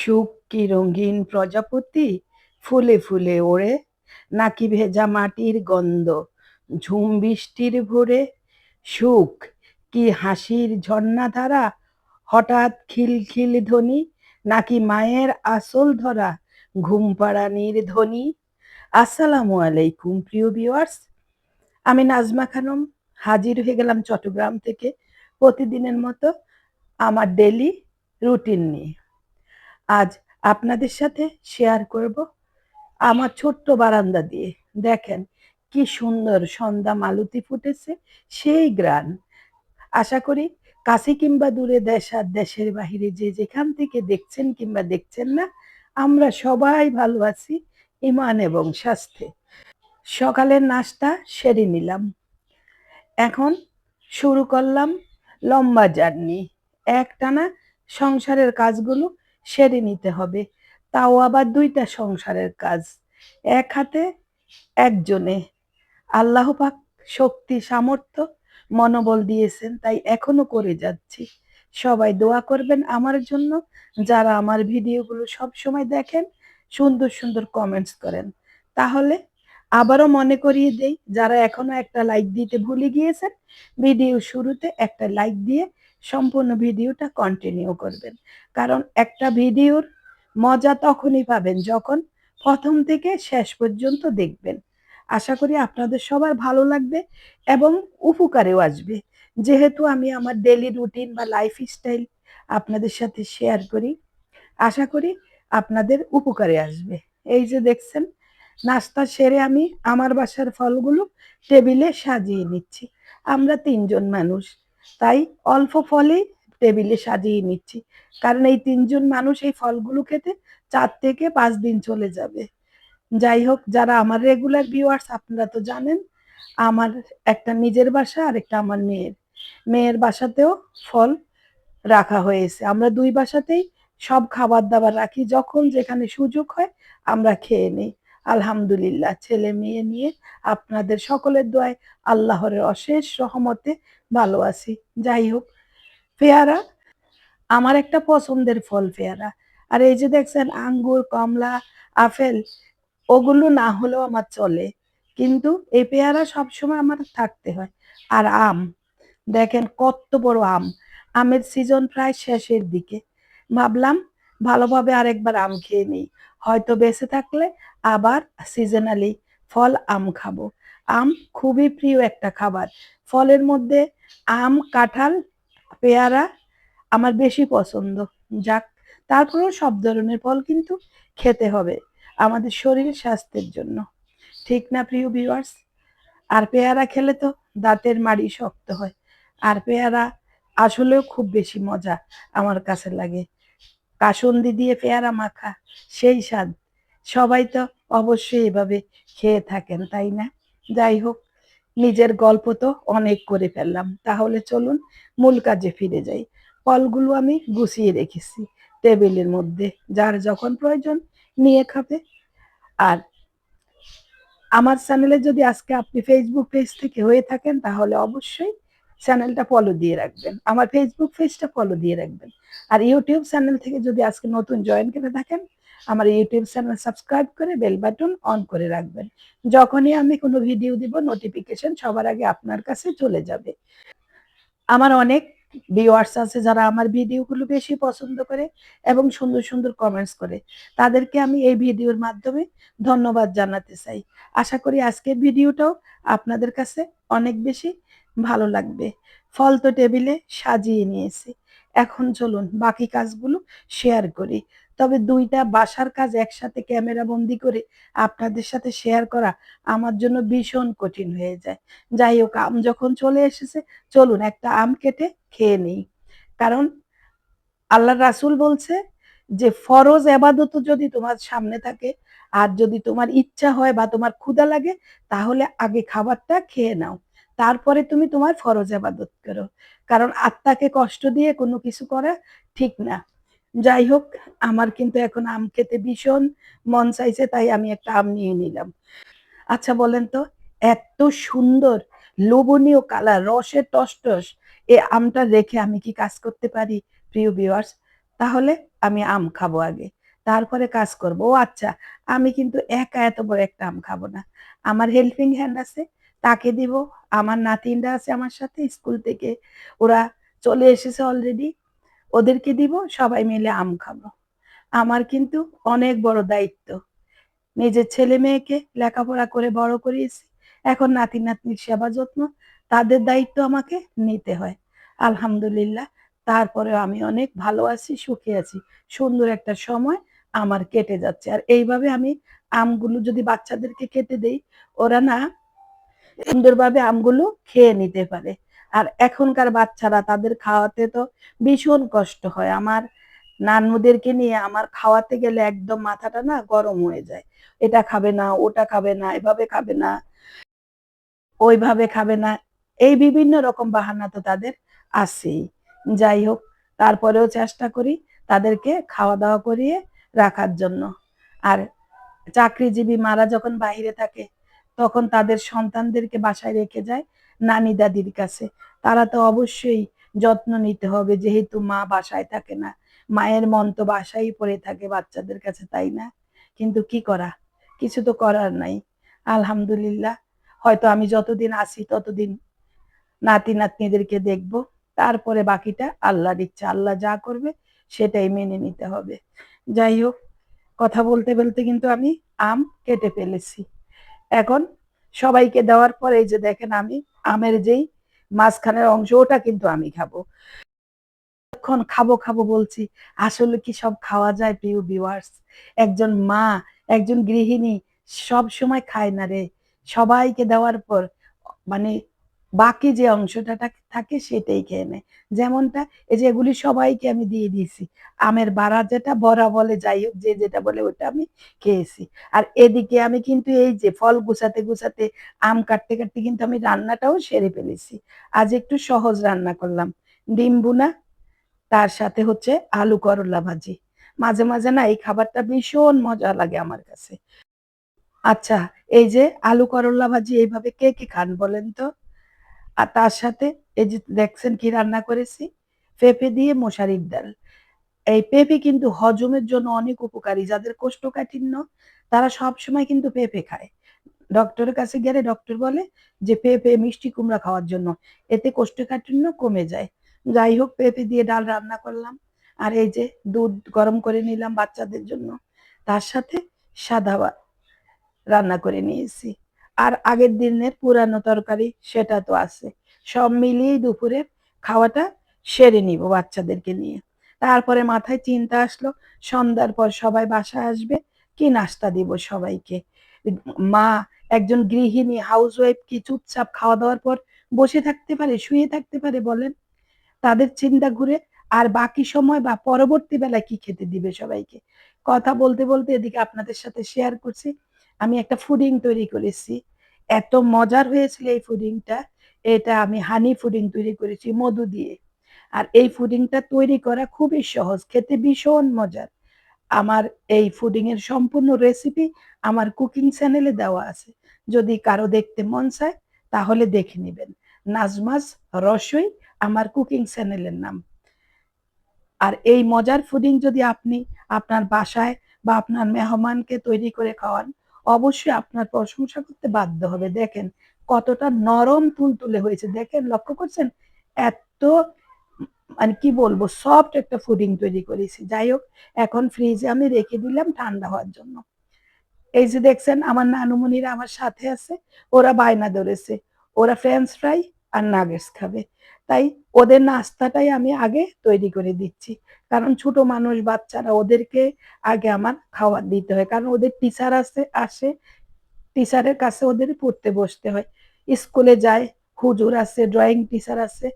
সুখ কি রঙিন প্রজাপতি ফুলে ফুলে ওড়ে, নাকি ভেজা মাটির গন্ধ ঝুম বৃষ্টির ভোরে? সুখ, কি হাসির ঝর্ণাধারা? হঠাৎ খিলখিল ধ্বনি, নাকি মায়ের আসল ধরা ঘুম পাড়ানির ধ্বনি? আসসালামু আলাইকুম, প্রিয় ভিউয়ার্স। আমি নাজমা খানম, হাজির হয়ে গেলাম চট্টগ্রাম থেকে। প্রতিদিনের মতো আমার ডেলি রুটিন নিয়ে। আজ আপনাদের সাথে শেয়ার করব আমার ছোট্ট বারান্দা দিয়ে। দেখেন কি সুন্দর সন্ধ্যা মালতি ফুটেছে, সেই গ্রান। আশা করি কাছে কিংবা দূরে দেশ আর দেশের বাহিরে যে যেখান থেকে দেখছেন কিংবা দেখছেন না, আমরা সবাই ভালো আছি ইমান এবং স্বাস্থ্যে। সকালের নাস্তা সেরে নিলাম। এখন শুরু করলাম লম্বা জার্নি। একটানা সংসারের কাজগুলো সেরে নিতে হবে। তাও আবার দুইটা সংসারের কাজ। এক হাতে, একজনে। আল্লাহ পাক শক্তি, সামর্থ্য, মনোবল দিয়েছেন, তাই এখনও করে যাচ্ছি। সবাই দোয়া করবেন আমার জন্য। যারা আমার ভিডিওগুলো সব সময় দেখেন, সুন্দর সুন্দর কমেন্টস করেন। তাহলে আবারও মনে করিয়ে দেই, যারা এখনও একটা লাইক দিতে ভুলে গিয়েছেন ভিডিও শুরুতে একটা লাইক দিয়ে সম্পূর্ণ ভিডিওটা কন্টিনিউ করবেন। কারণ একটা ভিডিওর মজা তখনই পাবেন যখন প্রথম থেকে শেষ পর্যন্ত দেখবেন। আশা করি আপনাদের সবার ভালো লাগবে এবং উপকারেও আসবে। যেহেতু আমি আমার ডেলি রুটিন বা লাইফ স্টাইল আপনাদের সাথে শেয়ার করি, আশা করি আপনাদের উপকারে আসবে। এই যে দেখছেন নাস্তা সেরে আমি আমার বাসার ফলগুলো টেবিলে সাজিয়ে নিচ্ছি। আমরা তিনজন মানুষ, তাই অল্প ফলেই টেবিলে সাজিয়ে নিচ্ছি। কারণ এই তিনজন মানুষ এই ফলগুলো খেতে চার থেকে পাঁচ দিন চলে যাবে। যাই হোক, যারা আমার রেগুলার ভিউয়ার্স আপনারা তো জানেন, আমার একটা নিজের বাসা আর একটা আমার মেয়ের। মেয়ের বাসাতেও ফল রাখা হয়েছে। আমরা দুই বাসাতেই সব খাবার দাবার রাখি, যখন যেখানে সুযোগ হয়, আমরা খেয়ে নিই। আলহামদুলিল্লাহ, ছেলে মেয়ে নিয়ে আপনাদের সকলের দোয়ায় আল্লাহর অশেষ রহমতে ভালো আছি। যাই হোক, পেয়ারা, আমার একটা পছন্দের ফল পেয়ারা। আর এই যে দেখছেন, আঙ্গুর, কমলা, আপেল, ওগুলো না হলেও আমার চলে। কিন্তু এই পেয়ারা সবসময় আমার থাকতে হয়। আর আম, দেখেন কত বড় আম। আমের সিজন প্রায় শেষের দিকে। ভাবলাম ভালোভাবে আরেকবার আম খেয়ে নিই। হয়তো বেঁচে থাকলে আবার সিজনালি ফল আম খাব। আম খুবই প্রিয় একটা খাবার। ফলের মধ্যে আম, কাঁঠাল, পেয়ারা আমার বেশি পছন্দ। যাক, তারপরেও সব ধরনের ফল কিন্তু খেতে হবে আমাদের শরীর স্বাস্থ্যের জন্য। ঠিক না প্রিয় ভিউয়ার্স আর পেয়ারা খেলে তো দাঁতের মাড়ি শক্ত হয়। আর পেয়ারা আসলেও খুব বেশি মজা আমার কাছে লাগে। কাসন্দি দিয়ে পেয়ারা মাখা, সেই স্বাদ। সবাই তো অবশ্যই এভাবে খেয়ে থাকেন, তাই না? যাই হোক, নিজের গল্প তো অনেক করে ফেললাম। তাহলে চলুন মূল কাজে ফিরে যাই। ফলগুলো আমি গুছিয়ে রেখেছি টেবিলের মধ্যে। যার যখন প্রয়োজন নিয়ে খাবে। আর আমার চ্যানেলে যদি আজকে আপনি ফেসবুক পেজ থেকে হয়ে থাকেন, তাহলে অবশ্যই চ্যানেলটা ফলো দিয়ে রাখবেন। আমার ফেসবুক পেজটা ফলো দিয়ে রাখবেন। আর ইউটিউব চ্যানেল থেকে যদি আজকে নতুন জয়েন করে থাকেন, আমার ইউটিউব চ্যানেল সাবস্ক্রাইব করে বেল বাটন অন করে রাখবেন। যখনই আমি কোনো ভিডিও দিব নোটিফিকেশন সবার আগে আপনার কাছে চলে যাবে। আমার অনেক ভিউয়ার্স আছে যারা আমার ভিডিওগুলো বেশি পছন্দ করে এবং সুন্দর সুন্দর কমেন্টস করে। তাদেরকে আমি এই ভিডিওর মাধ্যমে ধন্যবাদ জানাতে চাই। আশা করি আজকের ভিডিওটাও আপনাদের কাছে অনেক বেশি ভালো লাগবে। ফল তো টেবিলে সাজিয়ে নিয়েছি। এখন চলুন বাকি কাজগুলো শেয়ার করি। তবে দুইটা বাসার কাজ একসাথে ক্যামেরা বন্দি করে আপনাদের সাথে শেয়ার করা আমার জন্য ভীষণ কঠিন হয়ে যায়। যাই হোক, আম যখন চলে এসেছে, চলুন একটা আম কেটে খেয়ে নেই। কারণ আল্লাহ রাসুল বলছে যে, ফরজ আবাদত যদি তোমার সামনে থাকে আর যদি তোমার ইচ্ছা হয় বা তোমার ক্ষুধা লাগে, তাহলে আগে খাবারটা খেয়ে নাও। তারপরে তুমি তোমার ফরজ আবাদত করো। কারণ আত্মাকে কষ্ট দিয়ে কোনো কিছু করা ঠিক না। যাই হোক, আমার কিন্তু এখন আম খেতে ভীষণ মন চাইছে, তাই আমি একটা আম নিয়ে নিলাম। আচ্ছা বলেন তো, এত সুন্দর, লোভনীয় কালার রসে টস টস এ আমটা রেখে আমি কি কাজ করতে পারি? প্রিয় ভিউয়ার্স তাহলে আমি আম খাব আগে, তারপরে কাজ করব। ও আচ্ছা আমি কিন্তু একা এত বড় একটা আম খাব না। আমার হেল্পিং হ্যান্ড আছে তাকে দিব। আমার নাতিনরা আছে আমার সাথে, স্কুল থেকে ওরা চলে এসেছে অলরেডি ওদেরকে দিব, সবাই মিলে আম খাব। আমার কিন্তু অনেক বড় দায়িত্ব। নিজের ছেলে মেয়েকে লেখাপড়া করে বড় করিয়েছি। এখন নাতি নাতনির সেবা যত্ন, তাদের দায়িত্ব আমাকে নিতে হয়। আলহামদুলিল্লাহ, তারপরেও আমি অনেক ভালো আছি, সুখে আছি। সুন্দর একটা সময় আমার কেটে যাচ্ছে। আর এইভাবে আমি আমগুলো যদি বাচ্চাদেরকে খেতে দেই, ওরা না সুন্দরভাবে আমগুলো খেয়ে নিতে পারে। আর এখনকার বাচ্চারা তাদের খাওয়াতে তো ভীষণ কষ্ট হয়। আমার নানুদেরকে নিয়ে আমার খাওয়াতে গেলে একদম মাথাটা না গরম হয়ে যায়। এটা খাবে না, ওটা খাবে না, এভাবে খাবে না, ওইভাবে খাবে না, এই বিভিন্ন রকম বাহানা তো তাদের আছেই। যাই হোক, তারপরেও চেষ্টা করি তাদেরকে খাওয়া দাওয়া করিয়ে রাখার জন্য। আর চাকরিজীবী মারা যখন বাইরে থাকে তখন তাদের সন্তানদেরকে বাসায় রেখে যায় নানি দাদির কাছে। তারা তো অবশ্যই যত্ন নিতে হবে, যেহেতু মা বাসায় থাকে না। মায়ের মন তো বাসায় পড়ে থাকে বাচ্চাদের কাছে, তাই না? কিন্তু কি করা? কিছু তো করার নাই। আলহামদুলিল্লাহ, হয়তো আমি যতদিন আছি ততদিন নাতি নাতনিদেরকে দেখব। তারপরে বাকিটা আল্লাহর ইচ্ছা, আল্লাহ যা করবে সেটাই মেনে নিতে হবে। যাই হোক, কথা বলতে বলতে কিন্তু আমি আম কেটে ফেলেছি। এখন সবাইকে দেওয়ার পর এই যে দেখেন আমি, আমের যেই মাঝখানের অংশ, ওটা কিন্তু আমি খাব। এখন খাব খাব বলছি, আসলে কি সব খাওয়া যায় প্রিয় ভিউয়ার্স একজন মা, একজন গৃহিণী সব সময় খায় না রে। সবাইকে দেওয়ার পর মানে বাকি যে অংশটা থাকে সেটাই খেয়ে নেয়। যেমনটা এই যে এগুলি সবাইকে আমি দিয়ে দিয়েছি। আমের বাড়া যেটা, বড়া বলে, যাই হোক, যে যেটা বলে ওটা আমি খেয়েছি। আর এদিকে আমি কিন্তু এই যে ফল গুছাতে গুছাতে আম কাটতে কাটতে কিন্তু আমি রান্নাটাও সেরে ফেলেছি। আজ একটু সহজ রান্না করলাম। ডিম বুনা তার সাথে হচ্ছে আলু করলা ভাজি। মাঝে মাঝে না এই খাবারটা ভীষণ মজা লাগে আমার কাছে। আচ্ছা এই যে আলু করলা ভাজি এইভাবে কে কি খান বলেন তো? আর তার সাথে এই যে দেখছেন কি রান্না করেছি? পেঁপে দিয়ে মশারির ডাল। এই পেঁপে কিন্তু হজমের জন্য অনেক উপকারী। যাদের কোষ্ঠকাঠিন্য, তারা সব সময় কিন্তু পেঁপে খায়। ডক্টরের কাছে গেলে ডক্টর বলে যে, পেঁপে মিষ্টি কুমড়া খাওয়ার জন্য। এতে কোষ্ঠকাঠিন্য কমে যায়। যাই হোক, পেঁপে দিয়ে ডাল রান্না করলাম। আর এই যে দুধ গরম করে নিলাম বাচ্চাদের জন্য। তার সাথে সাদা রান্না করে নিয়েছি। আর আগের দিনের পুরানো তরকারি সেটা তো আছে। সব মিলিয়েই দুপুরের খাওয়াটা সেরে নিব বাচ্চাদেরকে নিয়ে। তারপরে মাথায় চিন্তা আসলো, সন্ধ্যার পর সবাই বাসা আসবে, কি নাস্তা দিব সবাইকে? মা একজন গৃহিণী হাউস ওয়াইফ কি চুপচাপ খাওয়া দাওয়ার পর বসে থাকতে পারে, শুয়ে থাকতে পারে বলেন? তাদের চিন্তা ঘুরে আর বাকি সময় বা পরবর্তী বেলায় কি খেতে দিবে সবাইকে? কথা বলতে বলতে এদিকে আপনাদের সাথে শেয়ার করছি। আমি একটা ফুডিং তৈরি করেছি। এত মজার হয়েছিল এই ফুডিংটা এটা আমি হানি ফুডিং তৈরি করেছি, মধু দিয়ে। আর এই ফুডিংটা তৈরি করা খুবই সহজ, খেতে ভীষণ মজার। আমার এই ফুডিং এর সম্পূর্ণ রেসিপি আমার কুকিং চ্যানেলে দেওয়া আছে। যদি কারও দেখতে মন চায়, তাহলে দেখে নেবেন। নাজমাজ রসই আমার কুকিং চ্যানেলের নাম। আর এই মজার ফুডিং যদি আপনি আপনার বাসায় বা আপনার মেহমানকে তৈরি করে খাওয়ান অবশ্যই আপনার প্রশংসা করতে বাধ্য হবে। দেখেন কতটা নরম তুলতুলে হয়েছে। দেখেন, লক্ষ্য করছেন? এত মানে কি বলব সফট একটা ফুডিং তৈরি করেছি। যাই হোক, এখন ফ্রিজে আমি রেখে দিলাম ঠান্ডা হওয়ার জন্য। এই যে দেখছেন, আমার নানুমণিরা আমার সাথে আছে, ওরা বায়না ধরেছে। ওরা ফ্রেঞ্চ ফ্রাই আর নাগেটস খাবে। তাই ওদের নাস্তাটাই আমি আগে তৈরি করে দিচ্ছি। কারণ ছোট মানুষ, বাচ্চারা ওদেরকে আগে আমার খাবার দিতে হয়। কারণ ওদের টিচার আসে আসে টিচারের কাছে ওদের পড়তে বসতে হয়। স্কুলে যায়, হুজুর আছে ড্রয়িং টিচার আছে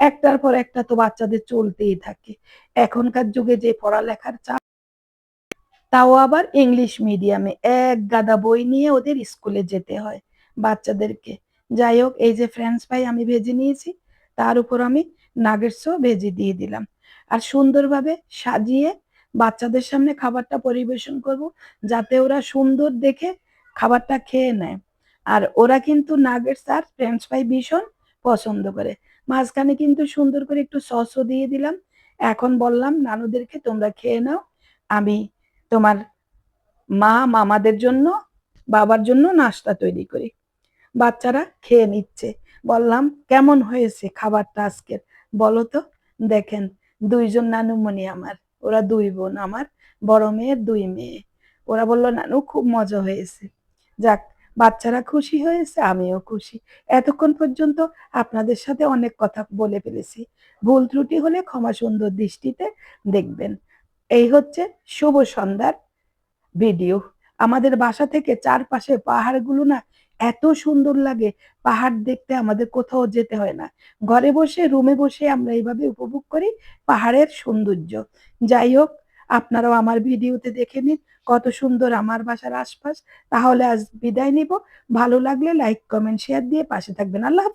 একটার পর একটা তো বাচ্চাদের চলতেই থাকে। এখনকার যুগে যে পড়ালেখার চাপ, তাও আবার ইংলিশ মিডিয়ামে এক গাদা বই নিয়ে ওদের স্কুলে যেতে হয় বাচ্চাদেরকে। যাই হোক, এই যে ফ্রেঞ্চ ফ্রাই আমি ভেজে নিয়েছি। তার উপর আমি নাগেটসও ভেজে দিয়ে দিলাম। আর সুন্দরভাবে সাজিয়ে বাচ্চাদের সামনে খাবারটা পরিবেশন করব, যাতে ওরা সুন্দর দেখে খাবারটা খেয়ে নেয়। আর ওরা কিন্তু নাগেটস আর ফ্রেঞ্চ ফ্রাই ভীষণ পছন্দ করে। মাঝখানে কিন্তু সুন্দর করে একটু সসও দিয়ে দিলাম। এখন বললাম, নানুদেরকে তোমরা খেয়ে নাও। আমি তোমার মা, মামাদের জন্য, বাবার জন্য নাস্তা তৈরি করি। বাচ্চারা খেয়ে নিচ্ছে। বললাম, কেমন হয়েছে খাবারটা আজকের? বলো তো, দেখেন, দুইজন নানুমণি আমার, ওরা দুই বোন আমার, বড় মেয়ের দুই মেয়ে। ওরা বলল, নানু, খুব মজা হয়েছে। যাক, বাচ্চারা খুশি হয়েছে, আমিও খুশি। এতক্ষণ পর্যন্ত আপনাদের সাথে অনেক কথা বলে ফেলেছি। ভুল ত্রুটি হলে ক্ষমা সুন্দর দৃষ্টিতে দেখবেন। এই হচ্ছে শুভ সন্ধ্যার ভিডিও। আমাদের বাসা থেকে চারপাশে পাহাড়গুলো না এত সুন্দর লাগে। পাহাড় দেখতে আমাদের কোথাও যেতে হয় না। ঘরে বসে, রুমে বসে আমরা এইভাবে উপভোগ করি পাহাড়ের সৌন্দর্য। যাই হোক, আপনারাও আমার ভিডিওতে দেখে নিন কত সুন্দর আমার বাসার আশপাশ। তাহলে আজ বিদায় নিব। ভালো লাগলে লাইক কমেন্ট শেয়ার দিয়ে পাশে থাকবেন। আল্লাহ।